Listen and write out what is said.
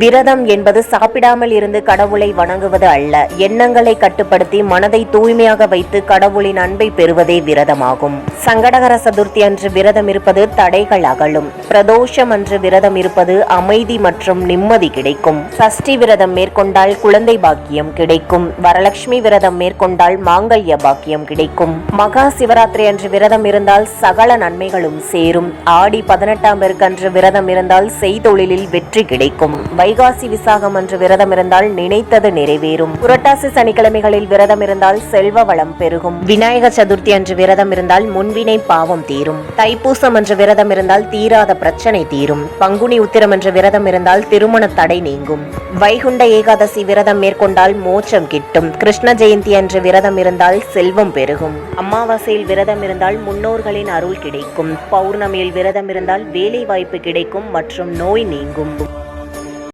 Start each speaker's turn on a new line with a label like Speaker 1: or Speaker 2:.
Speaker 1: விரதம் என்பது சாப்பிடாமல் இருந்து கடவுளை வணங்குவது அல்ல. எண்ணங்களை கட்டுப்படுத்தி மனதை தூய்மையாக வைத்து கடவுளின் அன்பை பெறுவதே விரதமாகும். சங்கடகர சதுர்த்தி அன்று விரதம் இருப்பது தடைகள் அகலும். பிரதோஷம் அன்று விரதம் இருப்பது அமைதி மற்றும் நிம்மதி கிடைக்கும். சஷ்டி விரதம் மேற்கொண்டால் குழந்தை பாக்கியம் கிடைக்கும். வரலட்சுமி விரதம் மேற்கொண்டால் மாங்கல்ய பாக்கியம் கிடைக்கும். மகா சிவராத்திரி அன்று விரதம் இருந்தால் சகல நன்மைகளும் சேரும். ஆடி பதினெட்டாம் பெருக்கன்று விரதம் இருந்தால் செய்தொழிலில் வெற்றி கிடைக்கும். வைகாசி விசாகம் அன்று விரதம் இருந்தால் நினைத்தது நிறைவேறும். புரட்டாசி சனிக்கிழமைகளில் விரதம் இருந்தால் செல்வ வளம் பெருகும். விநாயக சதுர்த்தி அன்று விரதம் இருந்தால் முன்வினை பாவம் தீரும். தைப்பூசம் அன்று விரதம் இருந்தால் தீராத பிரச்சனை தீரும். பங்குனி உத்திரம் அன்று விரதம் இருந்தால் திருமண தடை நீங்கும். வைகுண்ட ஏகாதசி விரதம் மேற்கொண்டால் மோட்சம் கிட்டும். கிருஷ்ண ஜெயந்தி அன்று விரதம் இருந்தால் செல்வம் பெருகும். அமாவாசையில் விரதம் இருந்தால் முன்னோர்களின் அருள் கிடைக்கும். பௌர்ணமியில் விரதம் இருந்தால் வேலை வாய்ப்பு கிடைக்கும் மற்றும் நோய் நீங்கும்.